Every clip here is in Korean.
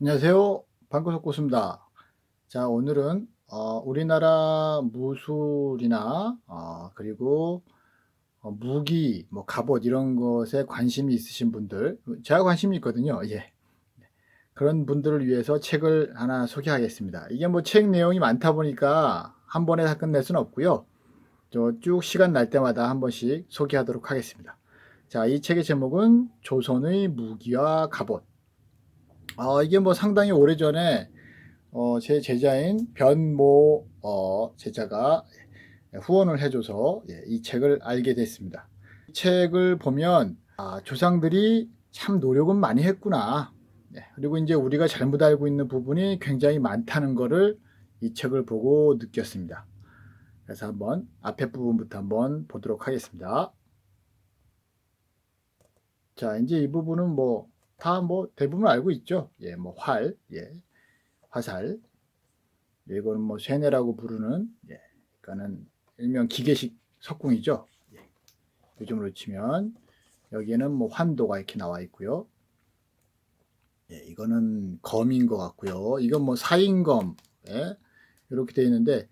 안녕하세요. 방구석 고수입니다. 자, 오늘은 어, 우리나라 무술이나 어, 그리고 어, 무기, 뭐 갑옷 이런 것에 관심이 있으신 분들, 제가 관심이 있거든요. 예. 그런 분들을 위해서 책을 하나 소개하겠습니다. 이게 뭐 책 내용이 많다 보니까 한 번에 다 끝낼 수는 없고요. 저 쭉 시간 날 때마다 한 번씩 소개하도록 하겠습니다. 자, 이 책의 제목은 조선의 무기와 갑옷. 아, 이게 뭐 상당히 오래전에 어, 제 제자인 변모 어, 제자가 후원을 해줘서 예, 이 책을 알게 됐습니다. 이 책을 보면 아, 조상들이 참 노력은 많이 했구나. 예, 그리고 이제 우리가 잘못 알고 있는 부분이 굉장히 많다는 것을 이 책을 보고 느꼈습니다. 그래서 한번 앞에 부분부터 한번 보도록 하겠습니다. 자, 이제 이 부분은 뭐 다뭐 대부분 알고 있죠. 예, 뭐 활, 예, 화살. 예, 이거는 뭐 쇠뇌라고 부르는 예, 그러니까는 일명 기계식 석궁이죠. 예. 요즘으로 치면 여기에는 뭐 환도가 이렇게 나와 있고요. 예, 이거는 검인 것 같고요. 이건 뭐 사인검 예, 이렇게 되어 있는데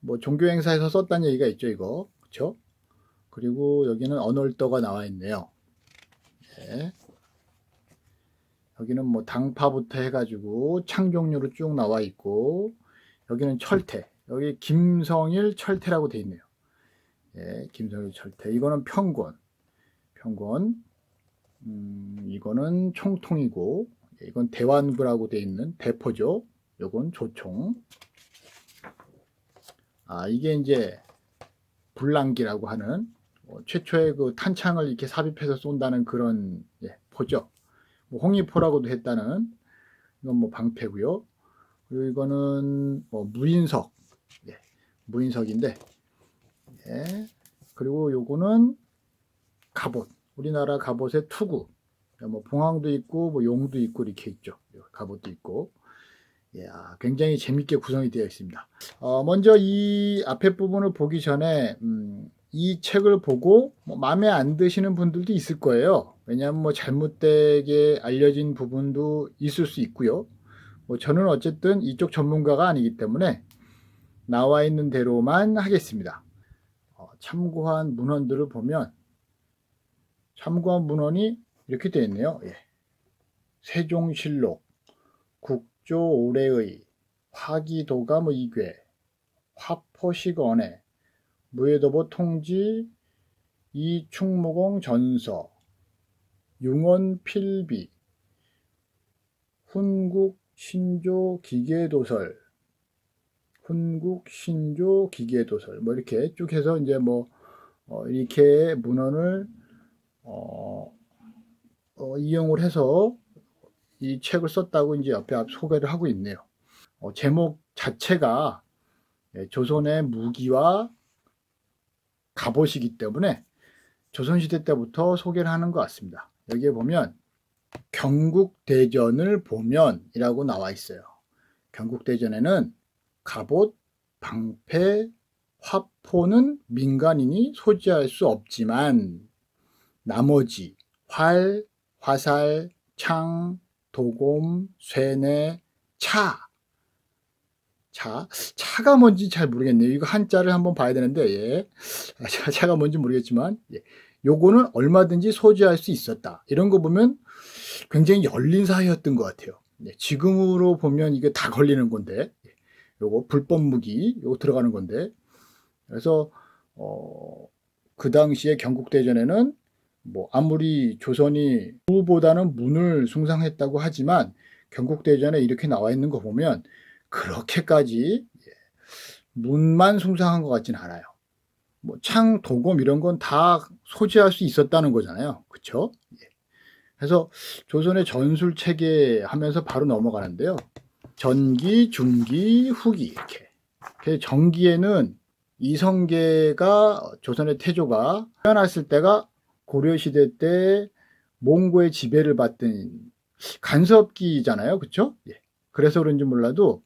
뭐 종교 행사에서 썼다는 얘기가 있죠. 이거 그렇죠? 그리고 여기는 언월도가 나와 있네요. 예. 여기는 뭐 당파부터 해가지고 창종류로 쭉 나와 있고 여기는 철퇴 여기 김성일 철퇴라고 돼 있네요. 예, 김성일 철퇴 이거는 평권 평권 음, 이거는 총통이고 예, 이건 대완구라고 돼 있는 대포죠. 요건 조총 아 이게 이제 불랑기라고 하는 뭐 최초의 그 탄창을 이렇게 삽입해서 쏜다는 그런 예, 포죠. 뭐 홍의포라고도 했다는 이건 뭐 방패고요. 그리고 이거는 뭐 무인석, 예, 무인석인데, 예. 그리고 요거는 갑옷, 우리나라 갑옷의 투구. 뭐 봉황도 있고 뭐 용도 있고 이렇게 있죠. 갑옷도 있고. 예, 굉장히 재밌게 구성이 되어 있습니다. 어, 먼저 이 앞에 부분을 보기 전에 음, 이 책을 보고 뭐 마음에 안 드시는 분들도 있을 거예요. 왜냐하면 뭐 잘못되게 알려진 부분도 있을 수 있고요. 뭐 저는 어쨌든 이쪽 전문가가 아니기 때문에 나와 있는 대로만 하겠습니다. 어, 참고한 문헌들을 보면 참고한 문헌이 이렇게 되어 있네요. 예. 세종실록, 국조 올해의, 화기도가 뭐 이괴, 화포식 언해, 무예도보 통지, 이충무공 전서, 융원 필비, 훈국 신조 기계도설, 훈국 신조 기계도설, 뭐 이렇게 쭉 해서 이제 뭐, 어, 이렇게 문헌을, 어, 어, 이용을 해서 이 책을 썼다고 이제 옆에 소개를 하고 있네요. 어, 제목 자체가 예, 조선의 무기와 갑옷이기 때문에 조선시대 때부터 소개를 하는 것 같습니다. 여기에 보면 경국대전을 보면이라고 나와 있어요. 경국대전에는 갑옷, 방패, 화포는 민간인이 소지할 수 없지만 나머지 활, 화살, 창, 도곰, 쇠뇌, 차. 차. 차가 뭔지 잘 모르겠네요. 이거 한자를 한번 봐야 되는데, 예. 차가 뭔지 모르겠지만, 예. 요거는 얼마든지 소지할 수 있었다. 이런 거 보면 굉장히 열린 사회였던 것 같아요. 네, 지금으로 보면 이게 다 걸리는 건데, 요거 불법 무기, 요거 들어가는 건데, 그래서, 어, 그 당시에 경국대전에는 뭐 아무리 조선이 후보다는 문을 숭상했다고 하지만 경국대전에 이렇게 나와 있는 거 보면 그렇게까지 문만 숭상한 것 같진 않아요. 뭐 창, 도검 이런 건 다 소지할 수 있었다는 거잖아요. 예. 그래서 조선의 전술 체계 하면서 바로 넘어가는데요. 전기, 중기, 후기 이렇게. 전기에는 이성계가 조선의 태조가 태어났을 때가 고려시대 때 몽고의 지배를 받던 간섭기잖아요. 그쵸? 예. 그래서 그런지 몰라도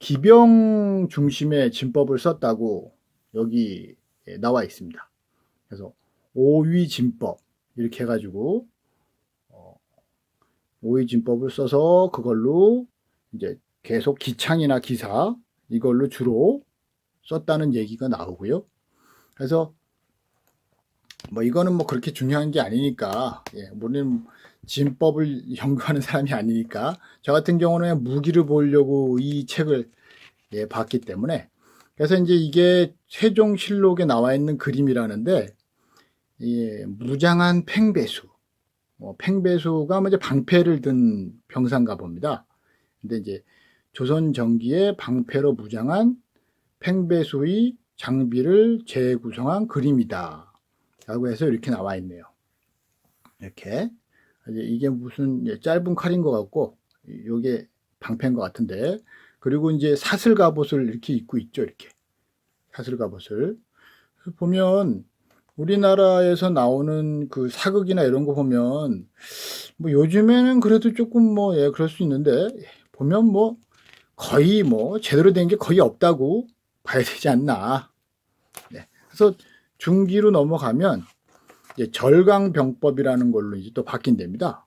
기병 중심의 진법을 썼다고 여기 예, 나와 있습니다. 그래서 오위 진법 이렇게 해가지고 어, 오위 진법을 써서 그걸로 이제 계속 기창이나 기사 이걸로 주로 썼다는 얘기가 나오고요. 그래서 뭐 이거는 뭐 그렇게 중요한 게 아니니까 예, 우리는 진법을 연구하는 사람이 아니니까 저 같은 경우는 무기를 보려고 이 책을 예, 봤기 때문에 그래서 이제 이게 세종실록에 나와 있는 그림이라는데 예, 무장한 팽배수 뭐 팽배수가 뭐 이제 방패를 든 병사인가 봅니다. 근데 이제 조선 전기에 방패로 무장한 팽배수의 장비를 재구성한 그림이다. 라고 해서 이렇게 나와 있네요. 이렇게. 이게 무슨 짧은 칼인 것 같고, 요게 방패인 것 같은데, 그리고 이제 사슬 갑옷을 이렇게 입고 있죠. 이렇게. 사슬 갑옷을. 보면, 우리나라에서 나오는 그 사극이나 이런 거 보면, 뭐 요즘에는 그래도 조금 뭐, 예, 그럴 수 있는데, 보면 뭐, 거의 뭐, 제대로 된 게 거의 없다고 봐야 되지 않나. 네. 그래서 중기로 넘어가면 이제 절강병법이라는 걸로 이제 또 바뀐답니다.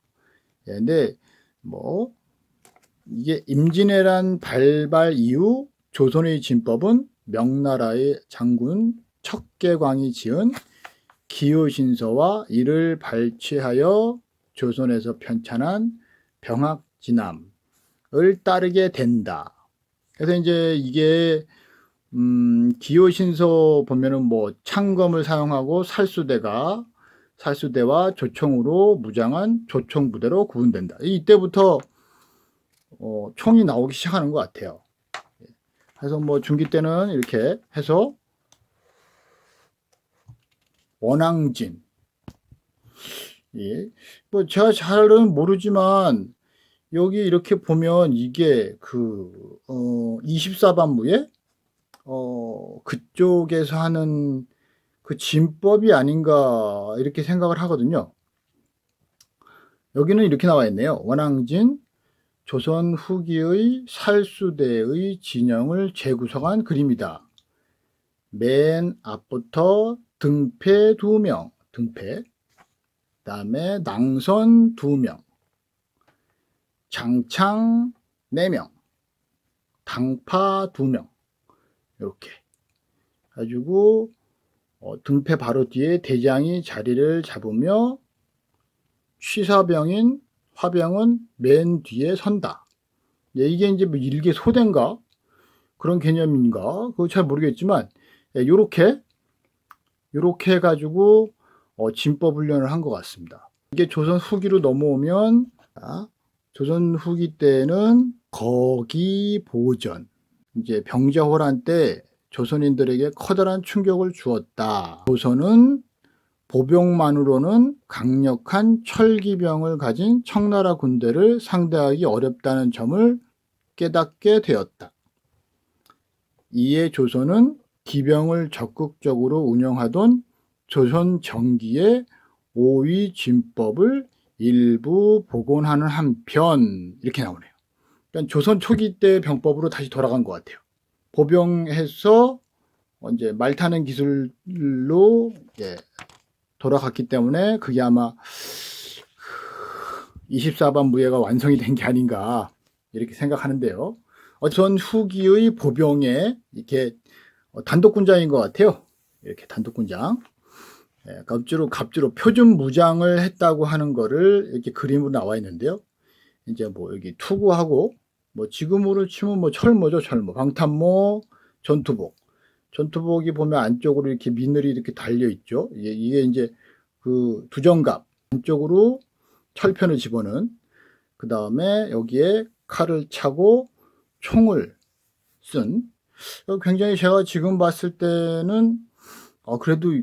예, 근데 뭐 이게 임진왜란 발발 이후 조선의 진법은 명나라의 장군 척계광이 지은 기요신서와 이를 발췌하여 조선에서 편찬한 병학진암 을 따르게 된다. 그래서 이제 이게 음, 기호신서 보면은 뭐 창검을 사용하고 살수대가 살수대와 조총으로 무장한 조총 부대로 구분된다. 이때부터 어, 총이 나오기 시작하는 것 같아요. 그래서 뭐 중기 때는 이렇게 해서 원앙진 예. 뭐 제가 잘은 모르지만 여기 이렇게 보면 이게 그 어, 24반무에 어, 그쪽에서 하는 그 진법이 아닌가 이렇게 생각을 하거든요. 여기는 이렇게 나와 있네요. 원앙진 조선 후기의 살수대의 진영을 재구성한 그림이다. 맨 앞부터 등패 두 명, 등패. 다음에 낭선 두 명, 장창 네 명, 당파 두 명. 이렇게 가지고 어, 등패 바로 뒤에 대장이 자리를 잡으며 취사병인 화병은 맨 뒤에 선다. 예, 이게 이제 뭐 일개 소대인가 그런 개념인가 그거 잘 모르겠지만 이렇게 이렇게 해가지고 어, 진법 훈련을 한 것 같습니다. 이게 조선 후기로 넘어오면 아, 조선 후기 때는 거기 보전 이제 병자호란 때 조선인들에게 커다란 충격을 주었다. 조선은 보병만으로는 강력한 철기병을 가진 청나라 군대를 상대하기 어렵다는 점을 깨닫게 되었다. 이에 조선은 기병을 적극적으로 운영하던 조선 정기의 오위 진법을 일부 복원하는 한편 이렇게 나오네요. 그러니까 조선 초기 때 병법으로 다시 돌아간 것 같아요. 보병해서 이제 말 타는 기술로 이제 돌아갔기 때문에 그게 아마 24반 무예가 완성이 된 게 아닌가 이렇게 생각하는데요. 전 후기의 보병에 이렇게 단독군장인 것 같아요. 이렇게 단독군장. 예, 갑주로 갑주로 표준 무장을 했다고 하는 거를 이렇게 그림으로 나와 있는데요. 이제 뭐 여기 투구하고 뭐 지금으로 치면 뭐 철모죠, 철모. 방탄모, 전투복. 전투복이 보면 안쪽으로 이렇게 미늘이 이렇게 달려 있죠. 이게, 이게 이제 그 두정갑 안쪽으로 철편을 집어넣은 그 다음에 여기에 칼을 차고 총을 쓴 굉장히 제가 지금 봤을 때는 어 그래도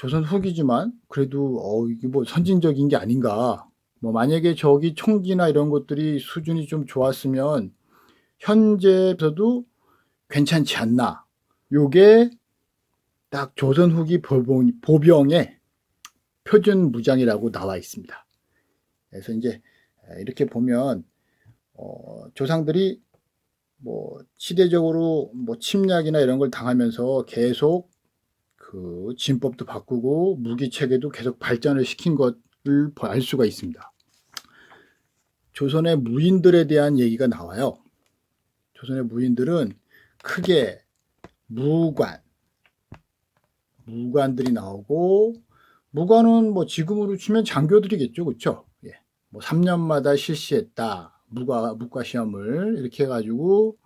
조선 후기지만 그래도 어 이게 뭐 선진적인 게 아닌가 뭐 만약에 저기 총기나 이런 것들이 수준이 좀 좋았으면 현재에서도 괜찮지 않나. 요게 딱 조선 후기 보병, 보병의 표준 무장이라고 나와 있습니다. 그래서 이제 이렇게 보면 어, 조상들이 뭐 시대적으로 뭐 침략이나 이런 걸 당하면서 계속 그 진법도 바꾸고 무기 체계도 계속 발전을 시킨 것을 알 수가 있습니다. 조선의 무인들에 대한 얘기가 나와요. 조선의 무인들은 크게 무관, 무관들이 나오고 무관은 뭐 지금으로 치면 장교들이겠죠, 그렇죠? 예. 뭐 3년마다 실시했다. 무과 무과 시험을 이렇게 해가지고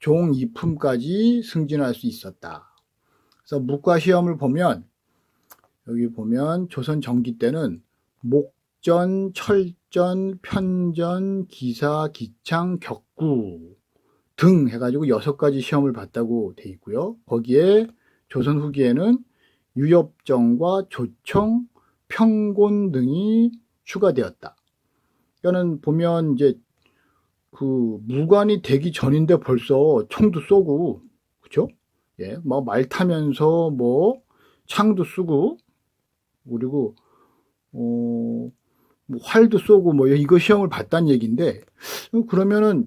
종 2품까지 승진할 수 있었다. 그래서 무과 시험을 보면 여기 보면 조선 정기 때는 목전, 철전, 편전, 기사, 기창, 격구 등 해가지고 여섯 가지 시험을 봤다고 돼 있고요. 거기에 조선 후기에는 유협정과 조청, 평곤 등이 추가되었다. 그러니까는 보면 이제 그 무관이 되기 전인데 벌써 총도 쏘고 그죠? 예, 뭐 말 타면서 뭐 창도 쓰고 그리고 어, 뭐 활도 쏘고 뭐 이거 시험을 봤다는 얘기인데 그러면은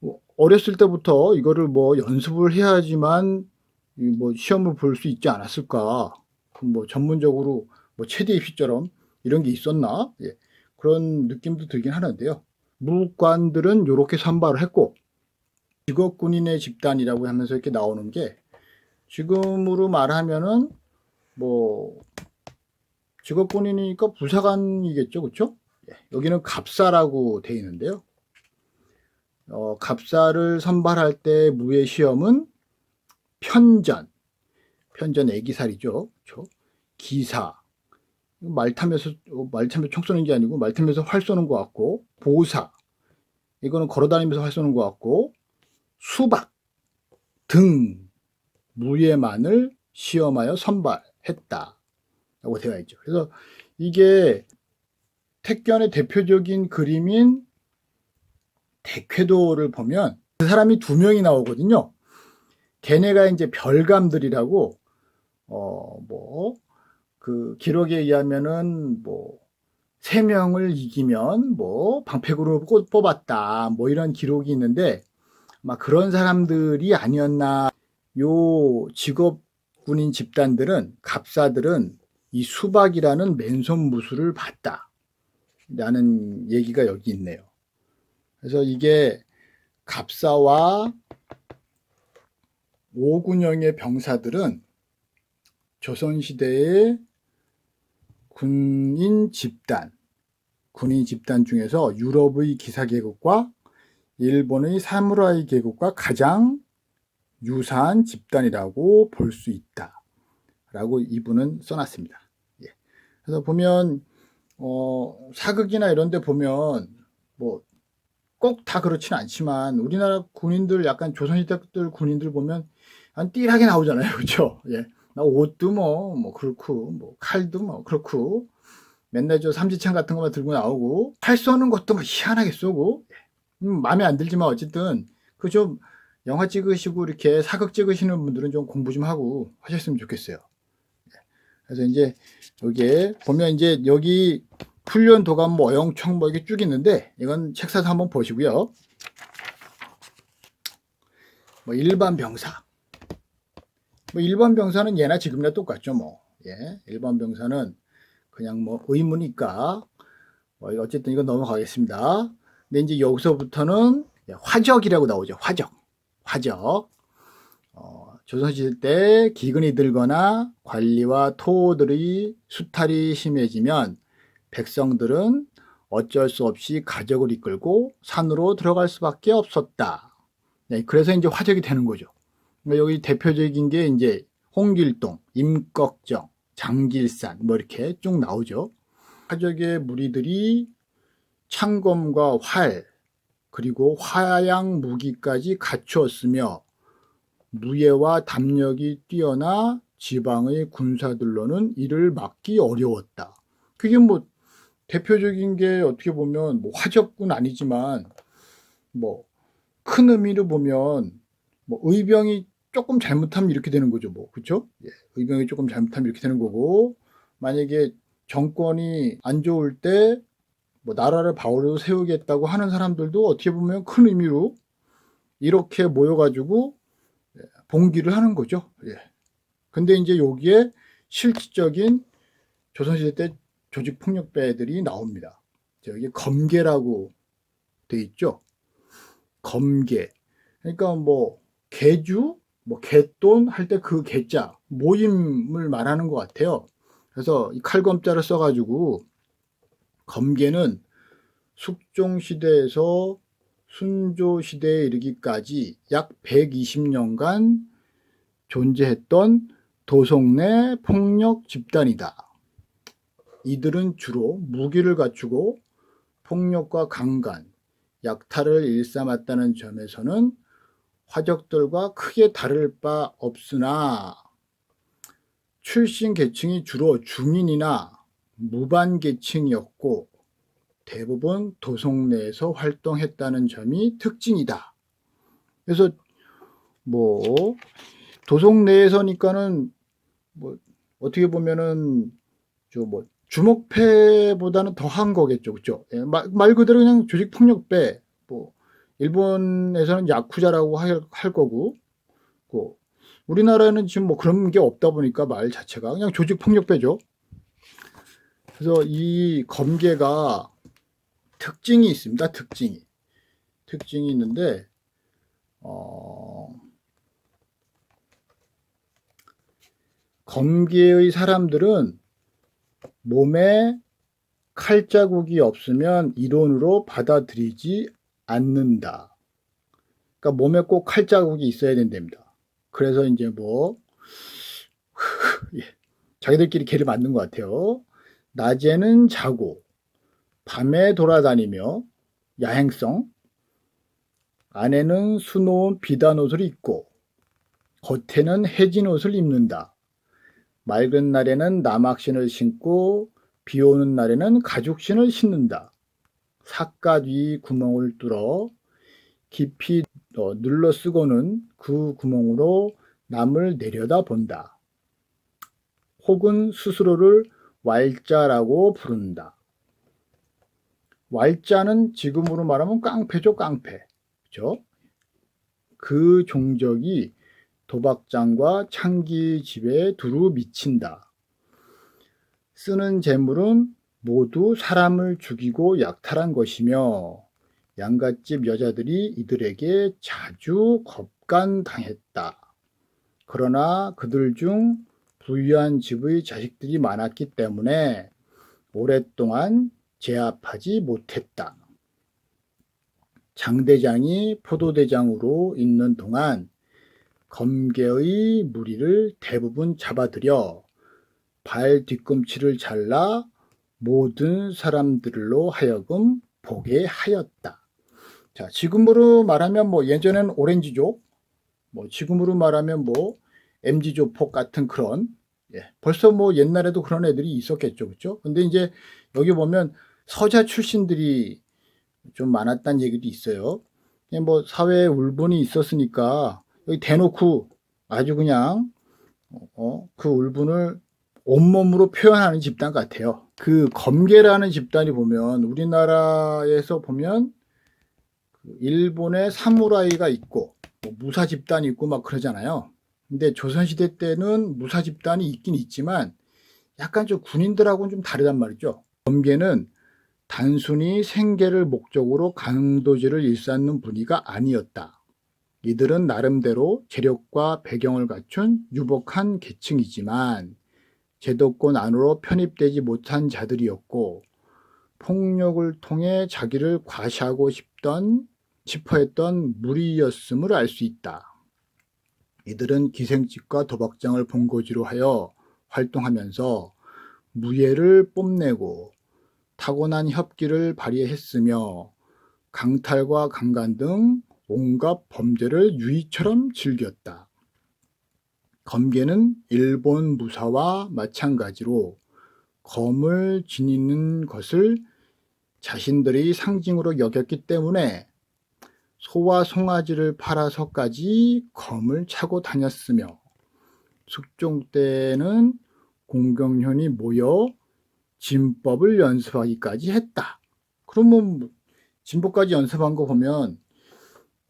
뭐 어렸을 때부터 이거를 뭐 연습을 해야지만 뭐 시험을 볼 수 있지 않았을까? 뭐 전문적으로 뭐 최대 입시처럼 이런 게 있었나? 예, 그런 느낌도 들긴 하는데요. 무관들은 이렇게 선발을 했고 직업군인의 집단이라고 하면서 이렇게 나오는 게 지금으로 말하면은 뭐 직업군인이니까 부사관이겠죠, 그렇죠? 예, 여기는 갑사라고 돼 있는데요. 어, 갑사를 선발할 때 무예 시험은 편전, 편전 애기살이죠, 그렇죠? 기사, 말 타면서 어, 말 타면서 총 쏘는 게 아니고 말 타면서 활 쏘는 것 같고 보사 이거는 걸어다니면서 활 쏘는 것 같고 수박 등 무예만을 시험하여 선발했다 라고 되어 있죠. 그래서 이게 택견의 대표적인 그림인 대쾌도를 보면 그 사람이 두 명이 나오거든요. 걔네가 이제 별감들이라고 어 뭐 그 기록에 의하면은 뭐 세 명을 이기면 뭐 방패구로 꽃 뽑았다 뭐 이런 기록이 있는데 막 그런 사람들이 아니었나 요 직업 군인 집단들은 갑사들은 이 수박이라는 맨손 무술을 봤다. 라는 얘기가 여기 있네요. 그래서 이게 갑사와 오군영의 병사들은 조선시대의 군인 집단, 군인 집단 중에서 유럽의 기사 계급과 일본의 사무라이 계급과 가장 유사한 집단이라고 볼 수 있다. 라고 이분은 써놨습니다. 예. 그래서 보면, 어, 사극이나 이런 데 보면, 뭐, 꼭 다 그렇지는 않지만, 우리나라 군인들, 약간 조선시대 들 군인들 보면, 한 띠하게 나오잖아요. 그쵸? 예. 나 옷도 뭐, 뭐 그렇고, 뭐 칼도 뭐 그렇고, 맨날 저 삼지창 같은 것만 들고 나오고, 칼 쏘는 것도 막 희한하게 쏘고, 음, 마음에 안 들지만 어쨌든, 그 좀 영화 찍으시고 이렇게 사극 찍으시는 분들은 좀 공부 좀 하고 하셨으면 좋겠어요. 그래서 이제 여기에 보면 이제 여기 훈련 도감 뭐 어영청 뭐 이게 쭉 있는데 이건 책 사서 한번 보시고요. 뭐 일반 병사 뭐 일반 병사는 예나 지금이나 똑같죠 뭐. 예, 일반 병사는 그냥 뭐 의무니까 뭐 어쨌든 이건 넘어가겠습니다. 근데 이제 여기서부터는 화적이라고 나오죠. 화적, 화적. 어, 조선시대 때 기근이 들거나 관리와 토들의 수탈이 심해지면 백성들은 어쩔 수 없이 가족을 이끌고 산으로 들어갈 수밖에 없었다. 네, 그래서 이제 화적이 되는 거죠. 뭐 여기 대표적인 게 이제 홍길동, 임꺽정, 장길산 뭐 이렇게 쭉 나오죠. 화적의 무리들이 창검과 활 그리고 화양 무기까지 갖추었으며 무예와 담력이 뛰어나 지방의 군사들로는 이를 막기 어려웠다. 그게 뭐 대표적인 게 어떻게 보면 뭐 화적군 아니지만 뭐 큰 의미로 보면 뭐 의병이 조금 잘못하면 이렇게 되는 거죠, 뭐. 그쵸? 예. 의병이 조금 잘못하면 이렇게 되는 거고, 만약에 정권이 안 좋을 때 뭐 나라를 바로 세우겠다고 하는 사람들도 어떻게 보면 큰 의미로 이렇게 모여가지고 예, 봉기를 하는 거죠. 예. 근데 이제 여기에 실질적인 조선시대 때 조직폭력배들이 나옵니다. 여기 검계라고 돼 있죠. 검계. 그러니까 뭐 개주, 뭐 개돈 할 때 그 개자 모임을 말하는 것 같아요. 그래서 이 칼검자를 써가지고 검계는 숙종 시대에서 순조 시대에 이르기까지 약 120년간 존재했던 도성 내 폭력 집단이다. 이들은 주로 무기를 갖추고 폭력과 강간, 약탈을 일삼았다는 점에서는 화적들과 크게 다를 바 없으나 출신 계층이 주로 중인이나 무반 계층이었고 대부분 도성 내에서 활동했다는 점이 특징이다. 그래서 뭐 도성 내에서니까는 뭐 어떻게 보면은 저뭐 주목패보다는 더한 거겠죠, 그죠? 예, 말, 말, 그대로 그냥 조직 폭력배. 뭐 일본에서는 야쿠자라고 할, 할 거고, 뭐 우리나라에는 지금 뭐 그런 게 없다 보니까 말 자체가 그냥 조직 폭력배죠. 그래서 이 검계가 특징이 있습니다. 특징이. 특징이 있는데, 어, 검계의 사람들은 몸에 칼자국이 없으면 이론으로 받아들이지 않는다. 그러니까 몸에 꼭 칼자국이 있어야 된답니다. 그래서 이제 뭐, 예, 자기들끼리 개를 만든 것 같아요. 낮에는 자고, 밤에 돌아다니며 야행성, 안에는 수놓은 비단 옷을 입고 겉에는 해진 옷을 입는다. 맑은 날에는 남학신을 신고 비 오는 날에는 가죽신을 신는다. 삿갓 위 구멍을 뚫어 깊이 어, 눌러 쓰고는 그 구멍으로 남을 내려다 본다. 혹은 스스로를 왈자라고 부른다. 왈자는 지금으로 말하면 깡패죠, 깡패. 그죠? 그 종적이 도박장과 창기 집에 두루 미친다. 쓰는 재물은 모두 사람을 죽이고 약탈한 것이며 양갓집 여자들이 이들에게 자주 겁간당했다. 그러나 그들 중 부유한 집의 자식들이 많았기 때문에 오랫동안 제압하지 못했다. 장대장이 포도대장으로 있는 동안 검계의 무리를 대부분 잡아들여 발 뒤꿈치를 잘라 모든 사람들로 하여금 보게 하였다. 자, 지금으로 말하면 뭐 예전에는 오렌지족, 뭐 지금으로 말하면 뭐 MG조폭 같은 그런 예, 벌써 뭐 옛날에도 그런 애들이 있었겠죠, 그렇죠? 근데 이제 여기 보면 서자 출신들이 좀 많았다는 얘기도 있어요. 뭐 사회에 울분이 있었으니까 여기 대놓고 아주 그냥 어, 그 울분을 온몸으로 표현하는 집단 같아요. 그 검계라는 집단이 보면 우리나라에서 보면 그 일본의 사무라이가 있고 뭐 무사 집단이 있고 막 그러잖아요. 근데 조선시대 때는 무사 집단이 있긴 있지만 약간 좀 군인들하고는 좀 다르단 말이죠. 검계는 단순히 생계를 목적으로 강도질을 일삼는 분위기가 아니었다. 이들은 나름대로 재력과 배경을 갖춘 유복한 계층이지만 제도권 안으로 편입되지 못한 자들이었고 폭력을 통해 자기를 과시하고 싶던 싶어했던 무리였음을 알 수 있다. 이들은 기생집과 도박장을 본거지로 하여 활동하면서 무예를 뽐내고 타고난 협기를 발휘했으며 강탈과 강간 등 온갖 범죄를 유의처럼 즐겼다. 검계는 일본 무사와 마찬가지로 검을 지니는 것을 자신들의 상징으로 여겼기 때문에 소와 송아지를 팔아서까지 검을 차고 다녔으며 숙종 때는 공경현이 모여 진법을 연습하기까지 했다. 그러면 뭐 진법까지 연습한 거 보면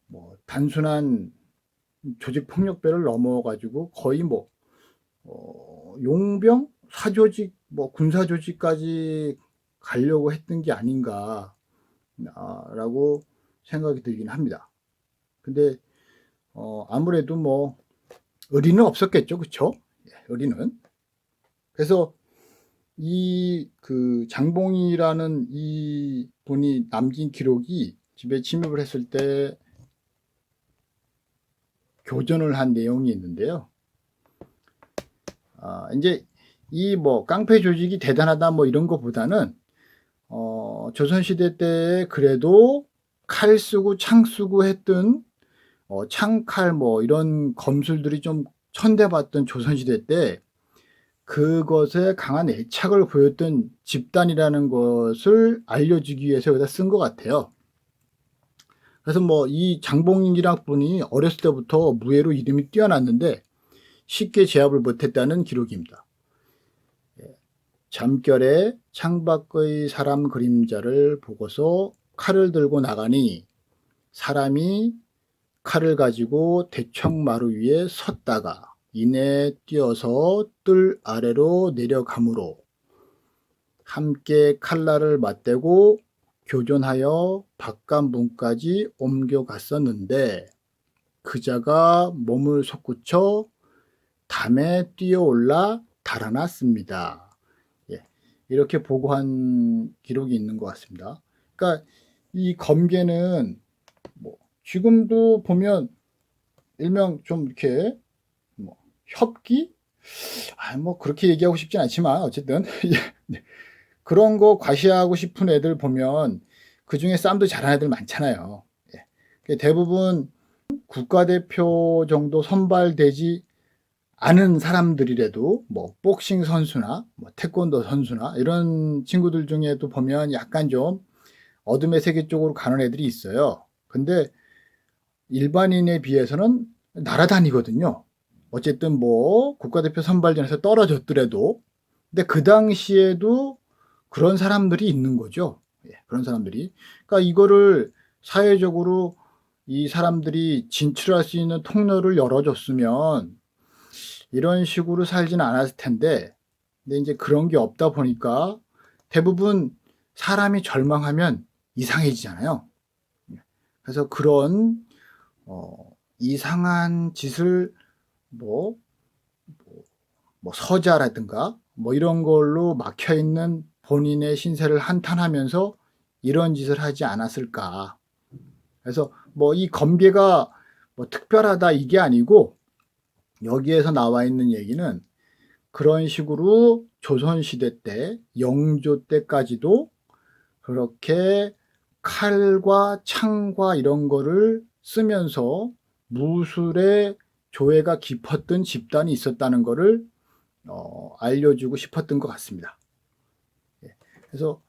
뭐 단순한 조직 폭력배를 넘어가지고 거의 뭐 어, 용병 사조직 뭐 군사 조직까지 가려고 했던 게 아닌가라고 생각이 들긴 합니다. 근데 어, 아무래도 뭐 의리는 없었겠죠? 예, 의리는. 그래서 이 그 장봉이라는 이 분이 남긴 기록이 집에 침입을 했을 때 교전을 한 내용이 있는데요. 아, 이제 이 뭐 깡패 조직이 대단하다 뭐 이런 것보다는 어, 조선시대 때 그래도 칼 쓰고 창 쓰고 했던 어, 창칼 뭐 이런 검술들이 좀 천대받던 조선시대 때 그것에 강한 애착을 보였던 집단이라는 것을 알려주기 위해서 여기다 쓴 것 같아요. 그래서 뭐 이 장봉인이란 분이 어렸을 때부터 무예로 이름이 뛰어났는데 쉽게 제압을 못했다는 기록입니다. 예, 잠결에 창밖의 사람 그림자를 보고서 칼을 들고 나가니 사람이 칼을 가지고 대청마루 위에 섰다가 이내 뛰어서 뜰 아래로 내려가므로 함께 칼날을 맞대고 교전하여 바깥문까지 옮겨갔었는데 그자가 몸을 솟구쳐 담에 뛰어올라 달아났습니다. 예, 이렇게 보고한 기록이 있는 것 같습니다. 그러니까 이 검계는 뭐 지금도 보면 일명 좀 이렇게 뭐 협기 아 뭐 그렇게 얘기하고 싶진 않지만 어쨌든 예, 네. 그런 거 과시하고 싶은 애들 보면 그 중에 싸움도 잘하는 애들 많잖아요. 예. 대부분 국가대표 정도 선발되지 않은 사람들이라도 뭐 복싱 선수나 뭐 태권도 선수나 이런 친구들 중에도 보면 약간 좀 어둠의 세계 쪽으로 가는 애들이 있어요. 근데 일반인에 비해서는 날아다니거든요. 어쨌든 뭐 국가대표 선발전에서 떨어졌더라도 근데 그 당시에도 그런 사람들이 있는 거죠. 예, 그런 사람들이. 그러니까 이거를 사회적으로 이 사람들이 진출할 수 있는 통로를 열어줬으면 이런 식으로 살지는 않았을 텐데, 근데 이제 그런 게 없다 보니까 대부분 사람이 절망하면 이상해지잖아요. 예, 그래서 그런 어, 이상한 짓을 뭐, 뭐, 뭐 서자라든가 뭐 이런 걸로 막혀 있는 본인의 신세를 한탄하면서 이런 짓을 하지 않았을까. 그래서 뭐 이 검계가 뭐 특별하다 이게 아니고 여기에서 나와 있는 얘기는 그런 식으로 조선시대 때 영조 때까지도 그렇게 칼과 창과 이런 거를 쓰면서 무술의 조예가 깊었던 집단이 있었다는 것을 어, 알려주고 싶었던 것 같습니다. 예. 그래서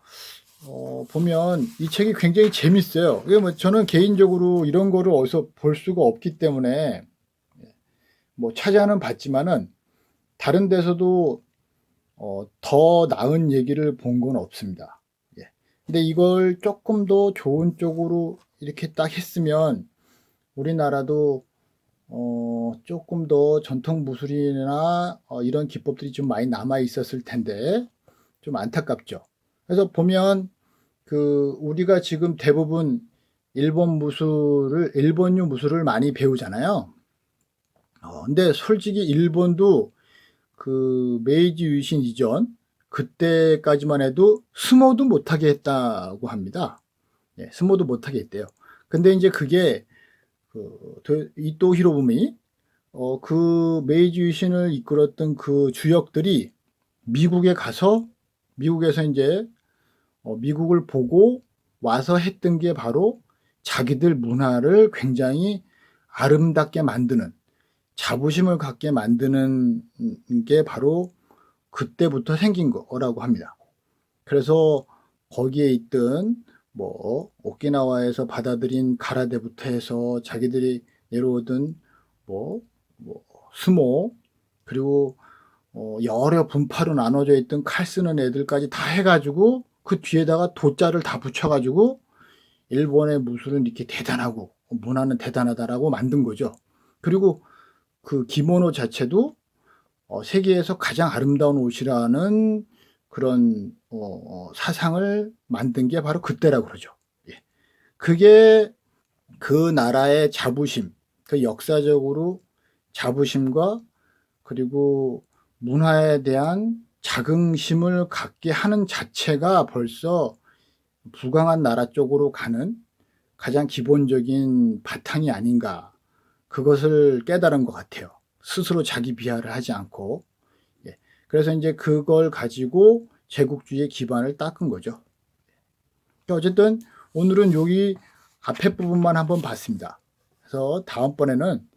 어, 보면 이 책이 굉장히 재밌어요. 이게 뭐 저는 개인적으로 이런 거를 어디서 볼 수가 없기 때문에 예. 뭐 찾아는 봤지만은 다른 데서도 어, 더 나은 얘기를 본 건 없습니다. 예. 근데 이걸 조금 더 좋은 쪽으로 이렇게 딱 했으면 우리나라도 어, 조금 더 전통 무술이나 어, 이런 기법들이 좀 많이 남아 있었을 텐데 좀 안타깝죠. 그래서 보면 그 우리가 지금 대부분 일본 무술을 일본류 무술을 많이 배우잖아요. 어, 근데 솔직히 일본도 그 메이지 유신 이전 그때까지만 해도 스모도 못하게 했다고 합니다. 예, 스모도 못하게 했대요. 근데 이제 그게 그 이토 히로부미 어, 그 메이지 유신을 이끌었던 그 주역들이 미국에 가서 미국에서 이제 어, 미국을 보고 와서 했던 게 바로 자기들 문화를 굉장히 아름답게 만드는 자부심을 갖게 만드는 게 바로 그때부터 생긴 거라고 합니다. 그래서 거기에 있던 뭐 오키나와에서 받아들인 가라데부터 해서 자기들이 내려오던 뭐, 뭐 스모 그리고 어, 여러 분파로 나눠져 있던 칼 쓰는 애들까지 다 해가지고 그 뒤에다가 도자를 다 붙여가지고 일본의 무술은 이렇게 대단하고 문화는 대단하다라고 만든 거죠. 그리고 그 기모노 자체도 어, 세계에서 가장 아름다운 옷이라는 그런 어, 어, 사상을 만든 게 바로 그때라고 그러죠. 예. 그게 그 나라의 자부심, 그 역사적으로 자부심과 그리고 문화에 대한 자긍심을 갖게 하는 자체가 벌써 부강한 나라 쪽으로 가는 가장 기본적인 바탕이 아닌가. 그것을 깨달은 것 같아요. 스스로 자기 비하를 하지 않고. 예. 그래서 이제 그걸 가지고 제국주의의 기반을 닦은 거죠. 어쨌든 오늘은 여기 앞에 부분만 한번 봤습니다. 그래서 다음번에는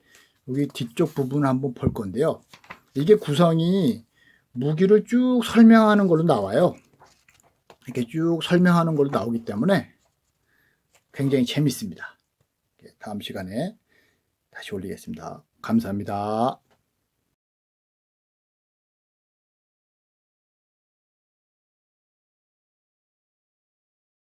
여기 뒤쪽 부분 한번 볼 건데요. 이게 구성이 무기를 쭉 설명하는 걸로 나와요. 이렇게 쭉 설명하는 걸로 나오기 때문에 굉장히 재밌습니다. 다음 시간에 다시 올리겠습니다. 감사합니다.